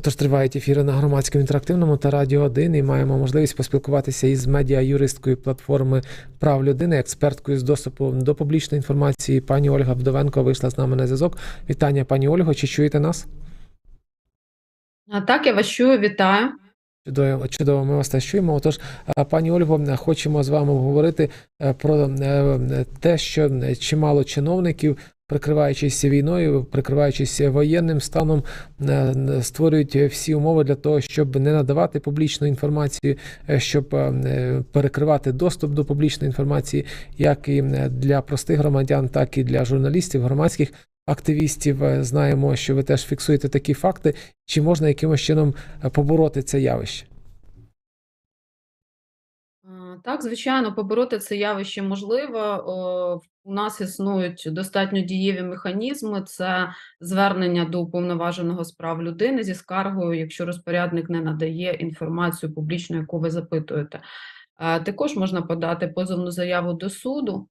Отож тривають ефіри на громадському інтерактивному та радіо 1 і маємо можливість поспілкуватися із медіа-юристкою платформи прав людини, експерткою з доступу до публічної інформації. Пані Ольга Вдовенко вийшла з нами на зв'язок. Вітання, пані Ольго. Чи чуєте нас? А, Так, я вас чую, вітаю. Чудово, чудово, ми вас теж чуємо. Отож, пані Ольго, хочемо з вами обговорити е, про е, те, що чимало чиновників, прикриваючись війною, прикриваючись воєнним станом, е, створюють всі умови для того, щоб не надавати публічну інформацію, е, щоб е, перекривати доступ до публічної інформації, як і для простих громадян, так і для журналістів, громадських активістів. Знаємо, що ви теж фіксуєте такі факти. Чи можна якимось чином побороти це явище? Так, звичайно, побороти це явище можливо. О, У нас існують достатньо дієві механізми. Це звернення до уповноваженого з прав людини зі скаргою, якщо розпорядник не надає інформацію публічну, яку ви запитуєте. Е, Також можна подати позовну заяву до суду.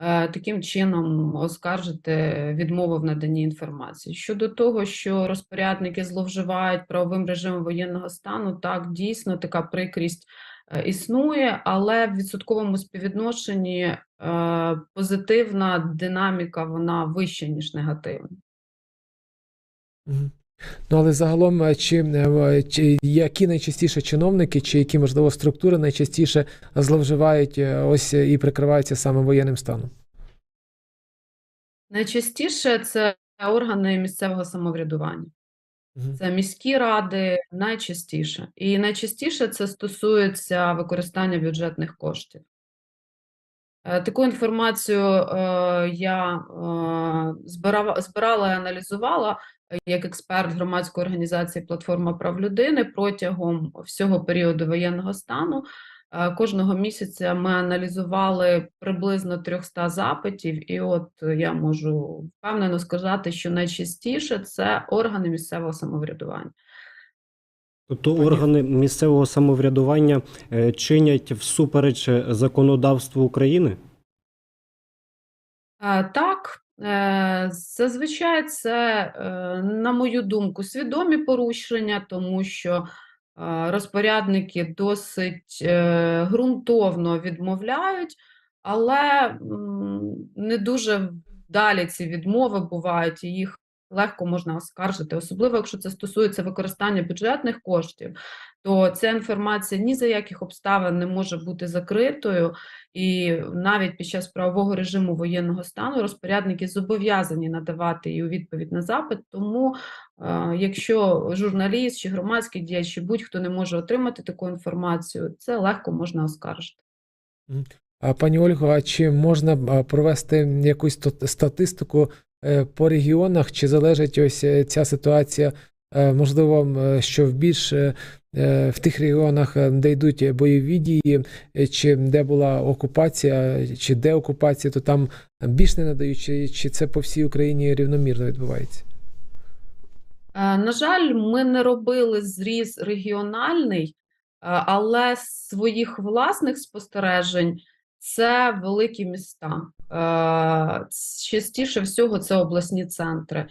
е, Таким чином оскаржити відмову в наданні інформації. Щодо того, що розпорядники зловживають правовим режимом воєнного стану, так дійсно така прикрість е, існує, але в відсотковому співвідношенні е, позитивна динаміка вона вища, ніж негативна. Ну, але загалом, е, чи, е, чи які найчастіше чиновники, чи які, можливо, структури найчастіше зловживають е, ось е, і прикриваються саме воєнним станом? Найчастіше це органи місцевого самоврядування. Мгм. Це міські ради найчастіше. І найчастіше це стосується використання бюджетних коштів. Е, Таку інформацію е, я е, збирала, і аналізувала як експерт громадської організації Платформа прав людини протягом всього періоду воєнного стану. Е, Кожного місяця ми аналізували приблизно 300 запитів, і от я можу впевнено сказати, що найчастіше це органи місцевого самоврядування. Тобто органи місцевого самоврядування е, чинять всупереч е, законодавству України? Е, Так, е, зазвичай це, е, на мою думку, свідомі порушення, тому що е, розпорядники досить е, ґрунтовно відмовляють, але не дуже далі ці відмови бувають, і їх легко можна оскаржити, особливо якщо це стосується використання бюджетних коштів, то ця інформація ні за яких обставин не може бути закритою. І навіть під час правового режиму воєнного стану розпорядники зобов'язані надавати її у відповідь на запит. Тому, е, якщо журналіст чи громадський діяч, чи будь-хто не може отримати таку інформацію, це легко можна оскаржити. А пані Ольго, а чи можна провести якусь статистику по регіонах? Чи залежить ось е, ця ситуація? е, Можливо, е, що в більш е, е, в тих регіонах, е, де йдуть бойові дії, е, чи де була окупація, чи деокупація, то там більш не надають, чи, чи це по всій Україні рівномірно відбувається? Е, На жаль, ми не робили зріз регіональний, е, але з своїх власних спостережень це великі міста. Е, Частіше всього це обласні центри.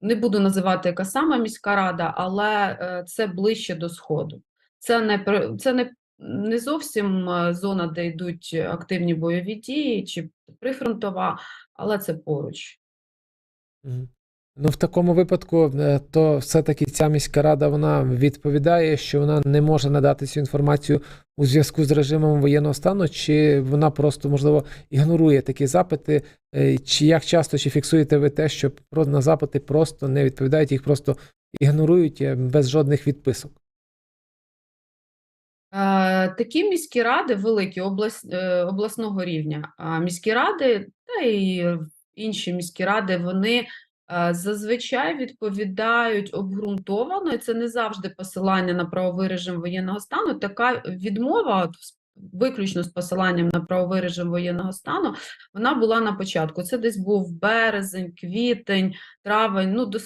Не буду називати, яка сама міська рада, але е, це ближче до Сходу. Це не, це не, не зовсім е, зона, де йдуть активні бойові дії чи прифронтова, але це поруч. Мгм. Ну, в такому випадку, е, то все-таки ця міська рада вона відповідає, що вона не може надати цю інформацію у зв'язку з режимом воєнного стану, чи вона просто, можливо, ігнорує такі запити, Е, чи як часто чи фіксуєте ви те, що на запити просто не відповідають, їх просто ігнорують е, без жодних відписок? Такі міські ради, великі облас, обласного рівня, а міські ради та і інші міські ради, вони зазвичай відповідають обґрунтовано, і це не завжди посилання на правовий режим воєнного стану. Така відмова, виключно з посиланням на правовий режим воєнного стану, вона була на початку. Це десь був березень, квітень, травень, ну до,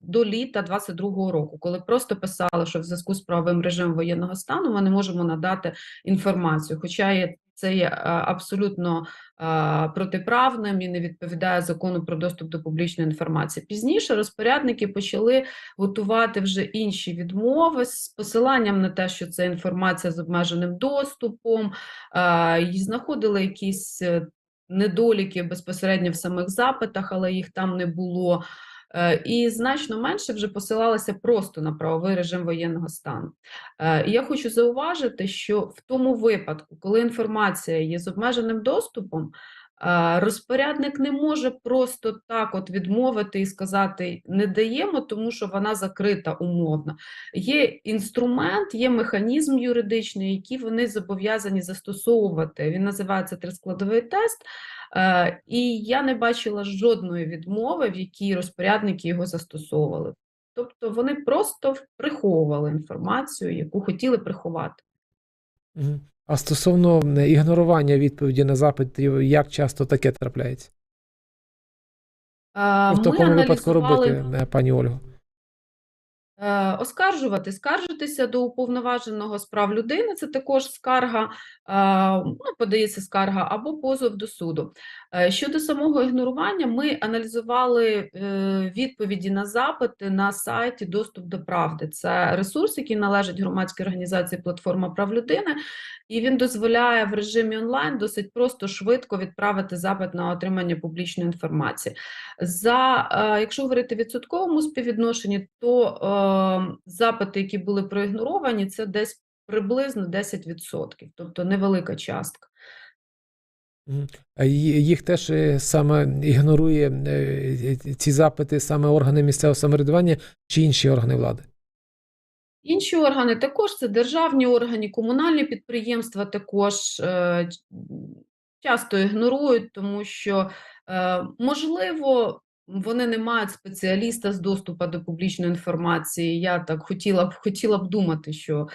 до літа 22-го року, коли просто писали, що в зв'язку з правовим режимом воєнного стану ми не можемо надати інформацію. Хоча є це є е, абсолютно е, протиправним і не відповідає закону про доступ до публічної інформації. Пізніше розпорядники почали готувати вже інші відмови з посиланням на те, що це інформація з обмеженим доступом, е, і знаходили якісь недоліки безпосередньо в самих запитах, але їх там не було. Е, І значно менше вже посилалися просто на правовий режим воєнного стану. Е, і Я хочу зауважити, що в тому випадку, коли інформація є з обмеженим доступом, розпорядник не може просто так от відмовити і сказати не даємо, тому що вона закрита умовно. Є інструмент, є механізм юридичний, який вони зобов'язані застосовувати. Він називається трискладовий тест. І я не бачила жодної відмови, в якій розпорядники його застосовували. Тобто вони просто приховували інформацію, яку хотіли приховати. А стосовно ігнорування відповіді на запити, як часто таке трапляється? Е, Ну, в такому випадку робити, е, пані Ольго? Е, Оскаржувати, скаржитися до уповноваженого з прав людини, це також скарга, ну, подається скарга або позов до суду. Е, Щодо самого ігнорування, ми аналізували е, відповіді на запити на сайті Доступ до правди. Це ресурс, який належить громадській організації Платформа прав людини, і він дозволяє в режимі онлайн досить просто швидко відправити запит на отримання публічної інформації. За, е, якщо говорити відсотковому співвідношенні, то запити, які були проігноровані, це десь приблизно 10%, тобто невелика частка. Їх теж е, саме ігнорує е, ці запити саме органи місцевого самоврядування чи інші органи влади? Інші органи також це державні органи, комунальні підприємства також е, часто ігнорують, тому що, е, можливо, вони не мають спеціаліста з доступу до публічної інформації. Я так хотіла б хотіла б думати, що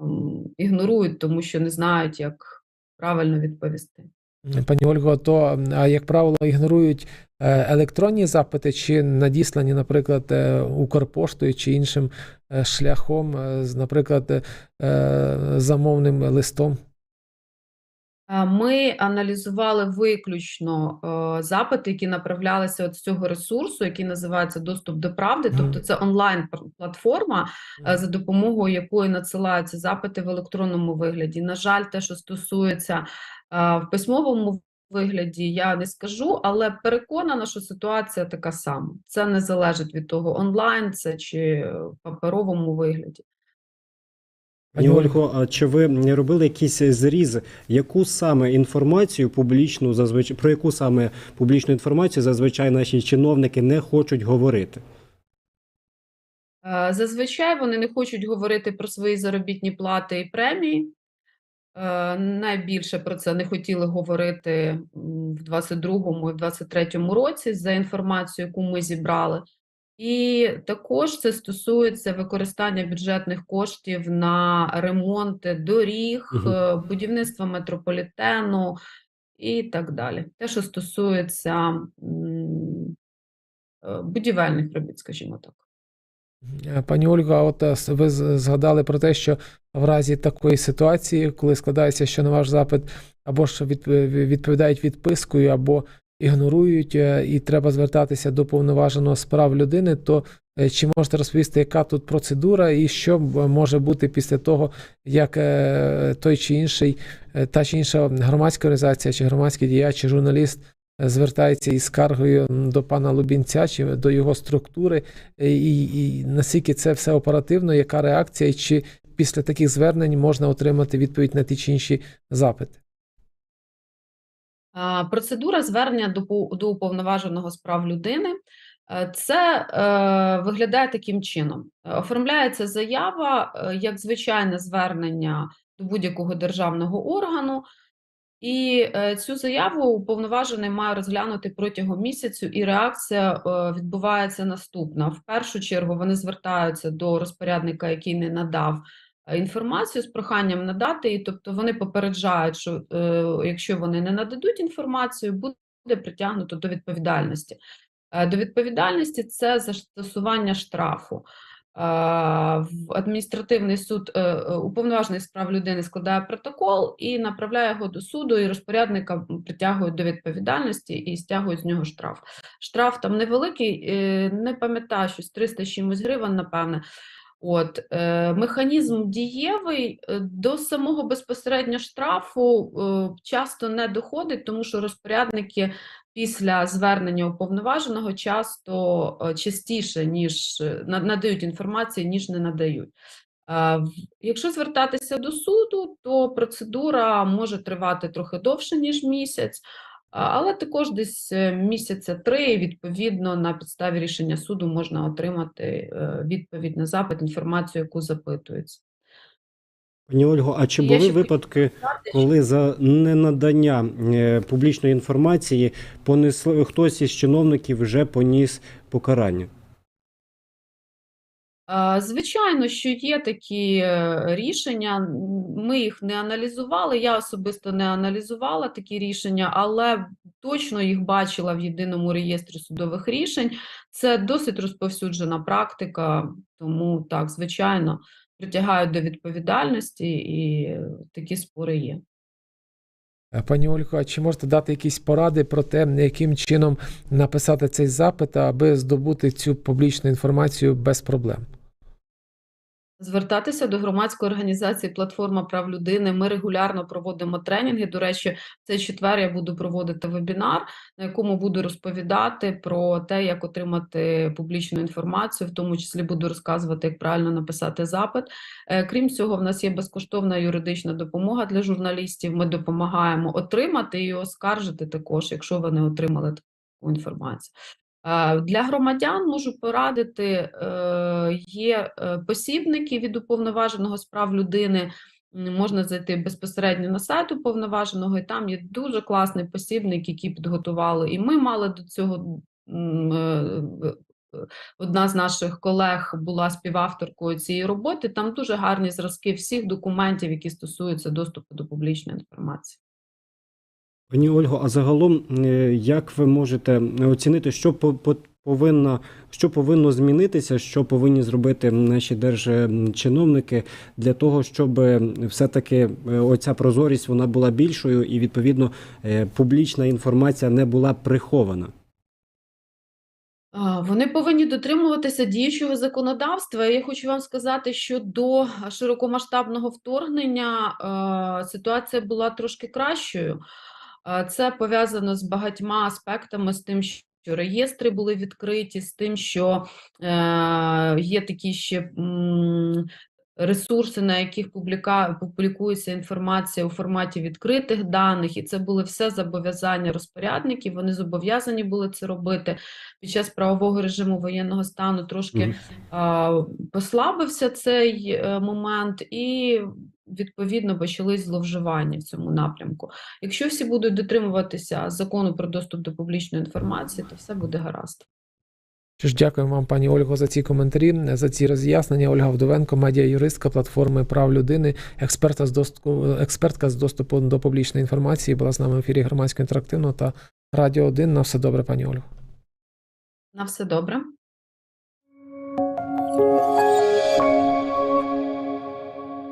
м, ігнорують, тому що не знають, як правильно відповісти. Пані Ольго, то як правило ігнорують е, електронні запити чи надіслані, наприклад, е, Укрпоштою чи іншим е, шляхом, наприклад, замовним листом? Е, Ми аналізували виключно е, запити, які направлялися от з цього ресурсу, який називається Доступ до правди. Тобто це онлайн-платформа, е, за допомогою якої надсилаються запити в електронному вигляді. На жаль, те, що стосується в письмовому вигляді, я не скажу, але переконана, що ситуація така сама. Це не залежить від того, онлайн це чи в паперовому вигляді. Пані Ольго, а чи ви не робили якийсь зріз, яку саме інформацію публічну зазвичай про яку саме публічну інформацію зазвичай наші чиновники не хочуть говорити? Е, Зазвичай вони не хочуть говорити про свої заробітні плати і премії. Е, Найбільше про це не хотіли говорити в 22-му і в 23-му році за інформацією, яку ми зібрали. І також це стосується використання бюджетних коштів на ремонти доріг, е, будівництва метрополітену і так далі. Те, що стосується е, будівельних робіт, скажімо так. Е, Пані Ольга, от ви згадали про те, що в разі такої ситуації, коли складається, що на ваш запит або ж від- відповідають відпискою, або ігнорують, е, і треба звертатися до повноваженого з прав людини, то е, чи можете розповісти, яка тут процедура і що може бути після того, як е, той чи інший, е, та чи інша громадська організація, чи громадський діяч, чи журналіст е, звертається із скаргою до пана Лубінця чи до його структури, Е, і, і наскільки це все оперативно, яка реакція, і чи після таких звернень можна отримати відповідь на ті чи інші запити? Процедура звернення до, до уповноваженого з прав людини е, це е, виглядає таким чином: оформляється заява е, як звичайне звернення до будь-якого державного органу, і е, цю заяву уповноважений має розглянути протягом місяцю, і реакція відбувається наступна. В першу чергу вони звертаються до розпорядника, який не надав інформацію з проханням надати її, тобто вони попереджають, що е, якщо вони не нададуть інформацію, буде притягнуто до відповідальності. Е, До відповідальності це застосування штрафу. в адміністративний суд е, е, уповноважений з прав людини складає протокол і направляє його до суду, і розпорядника притягують до відповідальності і стягують з нього штраф. Штраф там невеликий, е, не пам'ятаю, щось 300 з чимось гривень, напевне. От, е, механізм дієвий е, до самого безпосередньо штрафу е, часто не доходить, тому що розпорядники після звернення уповноваженого часто е, частіше, ніж е, надають інформацію, ніж не надають. Е, Якщо звертатися до суду, то процедура може тривати трохи довше, ніж місяць, але також десь е, місяця три, відповідно, на підставі рішення суду можна отримати е, відповідь на запит, інформацію, яку запитується. Пані Ольго, а чи були випадки, коли за ненадання е, публічної інформації понесли хтось із чиновників вже поніс покарання? Е, Звичайно, що є такі е, рішення. Ми їх не аналізували. Я особисто не аналізувала такі рішення, але точно їх бачила в єдиному реєстрі судових рішень. Це досить розповсюджена практика, тому так, звичайно, притягають до відповідальності, і такі спори є. Е, Пані Ольго, а чи можете дати якісь поради про те, яким чином написати цей запит, аби здобути цю публічну інформацію без проблем? Звертатися до громадської організації Платформа прав людини. Ми регулярно проводимо тренінги. До речі, в цей четвер я буду проводити вебінар, на якому буду розповідати про те, як отримати публічну інформацію, в тому числі буду розказувати, як правильно написати запит. Е, Крім цього, в нас є безкоштовна юридична допомога для журналістів. Ми допомагаємо отримати і оскаржити також, якщо ви не отримали таку інформацію. Для громадян можу порадити, е, є е, посібники від уповноваженого з прав людини. Можна зайти безпосередньо на сайт уповноваженого, і там є дуже класний посібник, який підготували. І ми мали до цього. е, Одна з наших колег була співавторкою цієї роботи. Там дуже гарні зразки всіх документів, які стосуються доступу до публічної інформації. Пані Ольго, а загалом, е, як ви можете оцінити, що по- по- повинно, що повинно змінитися, що повинні зробити наші держчиновники для того, щоб все-таки е, оця прозорість вона була більшою і відповідно е, публічна інформація не була прихована? Вони повинні дотримуватися діючого законодавства. Я хочу вам сказати, що до широкомасштабного вторгнення е, ситуація була трошки кращою. Е, Це пов'язано з багатьма аспектами, з тим, що реєстри були відкриті, з тим, що е, є такі ще м, ресурси, на яких публіка, публікується інформація у форматі відкритих даних, і це були все зобов'язання розпорядників. Вони зобов'язані були це робити під час правового режиму воєнного стану трошки а, послабився цей е, момент, і відповідно почались зловживання в цьому напрямку. Якщо всі будуть дотримуватися закону про доступ до публічної інформації, то все буде гаразд. Що ж, дякуємо вам, пані Ольго, за ці коментарі, за ці роз'яснення. Ольга Вдовенко, медіа-юристка платформи прав людини, експерта з доступу, експертка з доступу до публічної інформації, була з нами в ефірі громадського інтерактивного та Радіо 1. На все добре, пані Ольго. На все добре.